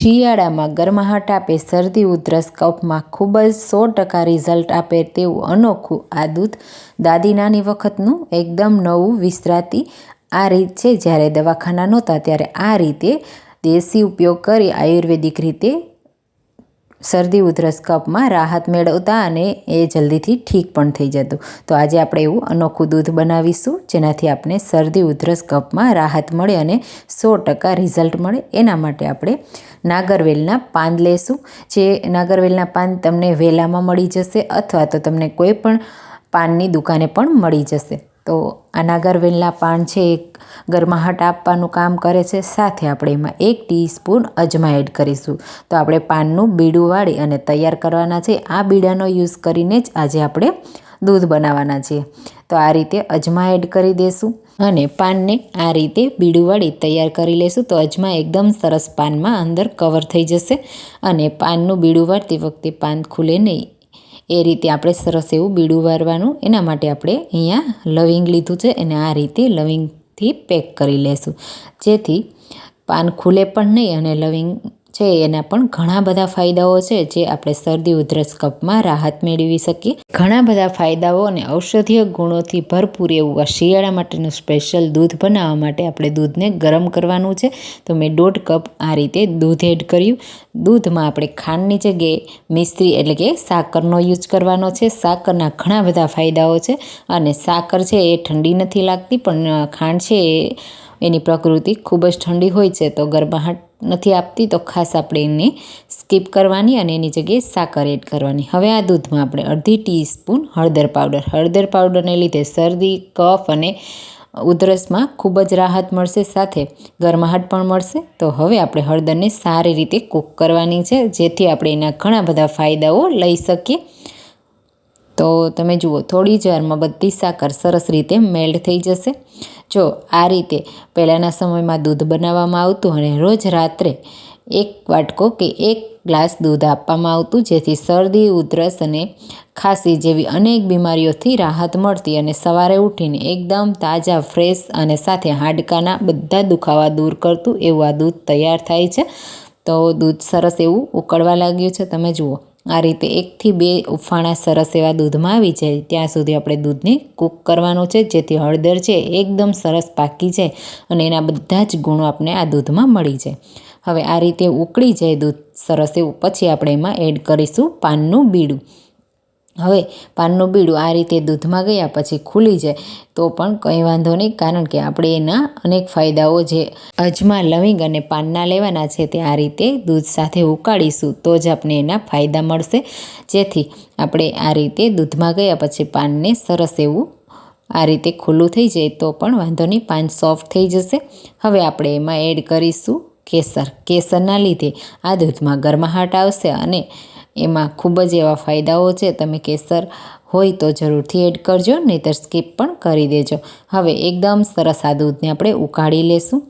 શિયાળામાં ગરમાહટ આપે, શરદી, ઉધરસ, કફમાં ખૂબ જ સો ટકા રિઝલ્ટ આપે તેવું અનોખું આ દૂધ દાદી નાની વખતનું એકદમ નવું વિસરાતી આ રીત છે. જ્યારે દવાખાના નહોતા, ત્યારે આ રીતે દેશી ઉપયોગ કરી આયુર્વેદિક રીતે શરદી ઉધરસ કપમાં રાહત મેળવતા અને એ જલ્દીથી ઠીક પણ થઈ જતું. તો આજે આપણે એવું અનોખું દૂધ બનાવીશું, જેનાથી આપણે શરદી ઉધરસ કપમાં રાહત મળે અને સો ટકા રિઝલ્ટ મળે. એના માટે આપણે નાગરવેલના પાન લેશું, જે નાગરવેલના પાન તમને વેલામાં મળી જશે અથવા તો તમને કોઈ પણ પાનની દુકાને પણ મળી જશે. તો આ નાગરવેલના પાન છે એ ગરમાહટ આપવાનું કામ કરે છે. સાથે આપણે એમાં એક ટીસ્પૂન અજમા એડ કરીશું. તો આપણે પાનનું બીડું વાળી અને તૈયાર કરવાના છે. આ બીડાનો યુઝ કરીને જ આજે આપણે દૂધ બનાવવાના છીએ તો આ રીતે અજમા એડ કરી દઈશું અને પાનને આ રીતે બીડું વાળી તૈયાર કરી લેશું. તો અજમા એકદમ સરસ પાનમાં અંદર કવર થઈ જશે અને પાનનું બીડું વાળતી વખતે પાન ખુલે નહીં. એ રીતે આપણે સરસ એવું બીડું વારવાનું. એના માટે આપણે અહીંયા લવિંગ લીધું છે. અને આ રીતે લવિંગથી પેક કરી લેશું. જેથી પાન ખુલે પણ નહીં અને લવિંગ છે, એના પણ ઘણા બધા ફાયદાઓ છે, જે આપણે શરદી ઉધરસ કપમાં રાહત મેળવી શકીએ. ઘણા બધા ફાયદાઓ અને ઔષધીય ગુણોથી ભરપૂર એવું આ શિયાળા માટેનું સ્પેશિયલ દૂધ બનાવવા માટે આપણે દૂધને ગરમ કરવાનું છે. તો મેં દોઢ કપ આ રીતે દૂધ એડ કર્યું. દૂધમાં આપણે ખાંડની જગ્યાએ મિસ્ત્રી એટલે કે સાકરનો યુઝ કરવાનો છે. સાકરના ઘણા બધા ફાયદાઓ છે અને સાકર છે એ ઠંડી નથી લાગતી, પણ ખાંડ છે એ એની પ્રકૃતિ ખૂબ જ ઠંડી હોય છે, તો ગરમાહટ નથી આપતી, તો ખાસ આપણે એને સ્કીપ કરવાની અને એની જગ્યાએ સાકર એડ કરવાની. હવે આ દૂધમાં આપણે અડધી ટીસ્પૂન હળદર પાવડર. હળદર પાવડરને લીધે શરદી, કફ અને ઉધરસમાં ખૂબ જ રાહત મળશે, સાથે ગરમાહટ પણ મળશે. તો હવે આપણે હળદરને સારી રીતે કૂક કરવાની છે, જેથી આપણે એના ઘણા બધા ફાયદાઓ લઈ શકીએ. તો તમે જુઓ, થોડી જ વારમાં બધી સાકર સરસ રીતે મેલ્ટ થઈ જશે. જો આ રીતે પહેલાંના સમયમાં દૂધ બનાવવામાં આવતું અને રોજ રાત્રે એક વાટકો કે એક ગ્લાસ દૂધ આપવામાં આવતું, જેથી શરદી, ઉધરસ અને ખાંસી જેવી અનેક બીમારીઓથી રાહત મળતી અને સવારે ઉઠીને એકદમ તાજા, ફ્રેશ અને સાથે હાડકાના બધા દુખાવા દૂર કરતું એવું આ દૂધ તૈયાર થાય છે. તો દૂધ સરસ એવું ઉકળવા લાગ્યું છે. તમે જુઓ. આ રીતે એકથી બે ઉફાણા સરસ એવા દૂધમાં આવી જાય. ત્યાં સુધી આપણે દૂધને કૂક કરવાનું છે, જેથી હળદર છે એકદમ સરસ પાકી જાય અને એના બધા જ ગુણો આપણે આ દૂધમાં મળી જાય. હવે આ રીતે ઉકળી જાય દૂધ સરસ એવું, પછી આપણે એમાં એડ કરીશું પાનનું બીડું. હવે પાનનું બીડું આ રીતે દૂધમાં ગયા પછી ખુલી જાય, તો પણ કંઈ વાંધો નહીં, કારણ કે આપણે એના અનેક ફાયદાઓ જે અજમા, લવિંગ અને પાનના લેવાના છે તે આ રીતે દૂધ સાથે ઉકાળીશું, તો જ આપણે એના ફાયદા મળશે. જેથી આપણે આ રીતે દૂધમાં ગયા પછી પાનને સરસ એવું આ રીતે ખુલ્લું થઈ જાય, તો પણ વાંધો નહીં, પાન સોફ્ટ થઈ જશે. હવે આપણે એમાં એડ કરીશું કેસર. કેસરના લીધે આ દૂધમાં ગરમાહટ આવશે અને એમાં ખૂબ જ એવા ફાયદાઓ છે. તમે કેસર હોય તો જરૂરથી એડ કરજો, નહીંતર સ્કીપ પણ કરી દેજો. હવે એકદમ સરસ આ દૂધને આપણે ઉકાળી લેશું.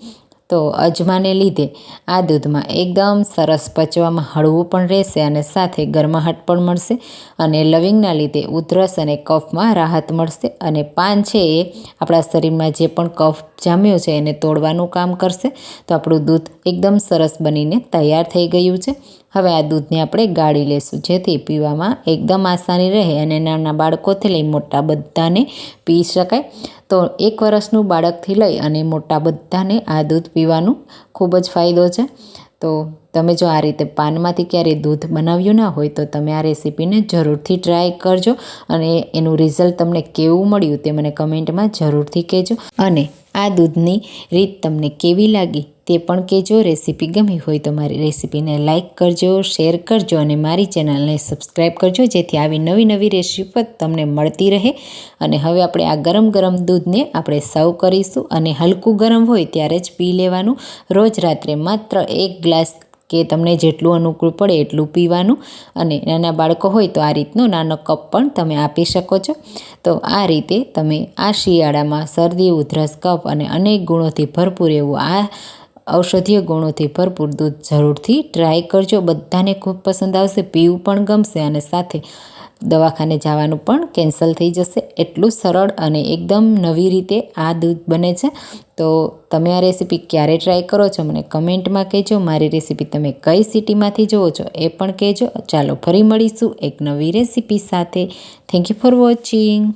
તો અજમાને લીધે આ દૂધમાં એકદમ સરસ પચવામાં હળવું પણ રહેશે અને સાથે ગરમાહટ પણ મળશે અને લવિંગના લીધે ઉધરસ અને કફમાં રાહત મળશે અને પાન છે એ આપણા શરીરમાં જે પણ કફ જામ્યો છે એને તોડવાનું કામ કરશે. તો આપણું દૂધ એકદમ સરસ બનીને તૈયાર થઈ ગયું છે. હવે આ દૂધને આપણે ગાળી લેશું, જેથી પીવામાં એકદમ આસાની રહે અને નાના બાળકોથી લઈ મોટા બધાને પી શકાય. તો એક વર્ષનું બાળકથી લઈ અને મોટા બધાને આ દૂધ પીવાનું ખૂબ જ ફાયદો છે. તો તમે જો આ રીતે પાનમાંથી ક્યારેય દૂધ બનાવ્યું ના હોય, તો તમે આ રેસીપીને જરૂરથી ટ્રાય કરજો અને એનું રિઝલ્ટ તમને કેવું મળ્યું તે મને કમેન્ટમાં જરૂરથી કહેજો. અને આ દૂધની રીત તમને કેવી લાગી તે પણ કહેજો. રેસીપી ગમી હોય તો મારી રેસીપીને લાઇક કરજો, શેર કરજો અને મારી ચેનલને સબસ્ક્રાઈબ કરજો, જેથી આવી નવી નવી રેસીપી તમને મળતી રહે. અને હવે આપણે આ ગરમ ગરમ દૂધને આપણે સર્વ કરીશું અને હલકું ગરમ હોય ત્યારે જ પી લેવાનું. રોજ રાત્રે માત્ર એક ગ્લાસ કે તમને જેટલું અનુકૂળ પડે એટલું પીવાનું. અને નાના બાળકો હોય તો આ રીતનો નાનો કપ પણ તમે આપી શકો છો. તો આ રીતે તમે આ શિયાળામાં શરદી, ઉધરસ, કફ અને અનેક ગુણોથી ભરપૂર એવું આ ઔષધીય ગુણોથી ભરપૂર દૂધ જરૂરથી ટ્રાય કરજો. બધાને ખૂબ પસંદ આવશે, પીવું પણ ગમશે અને સાથે દવાખાને જવાનું પણ કેન્સલ થઈ જશે. એટલું સરળ અને એકદમ નવી રીતે આ દૂધ બને છે. તો તમે આ રેસીપી ક્યારે ટ્રાય કરો છો? મને કમેન્ટમાં કહેજો. મારી રેસીપી તમે કઈ સિટીમાંથી જુઓ છો એ પણ કહેજો. ચાલો ફરી મળીશું એક નવી રેસીપી સાથે. Thank you for watching